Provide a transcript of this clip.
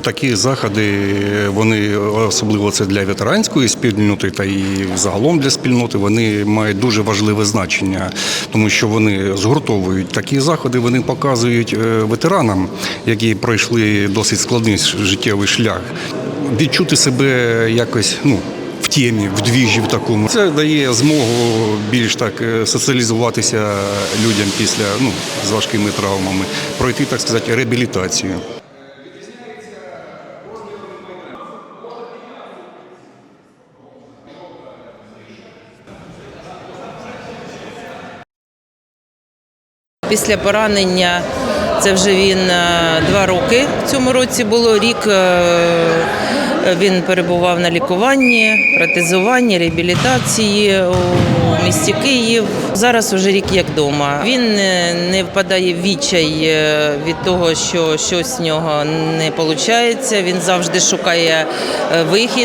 Такі заходи, вони особливо це для ветеранської спільноти та і загалом для спільноти, вони мають дуже важливе значення, тому що вони згуртовують такі заходи, вони показують е, ветеранам, які пройшли досить складний життєвий шлях, відчути себе якось ну. В темі, в двіжі в такому це дає змогу більш так е, соціалізуватися людям після ну з важкими травмами, пройти так сказати реабілітацію. Після поранення це вже він е, два роки. В цьому році було рік. е, Він перебував на лікуванні, протезуванні, реабілітації у місті Київ. Зараз уже рік як вдома. Він е, не впадає в відчай від того, що щось з нього не виходить. Він завжди шукає вихід.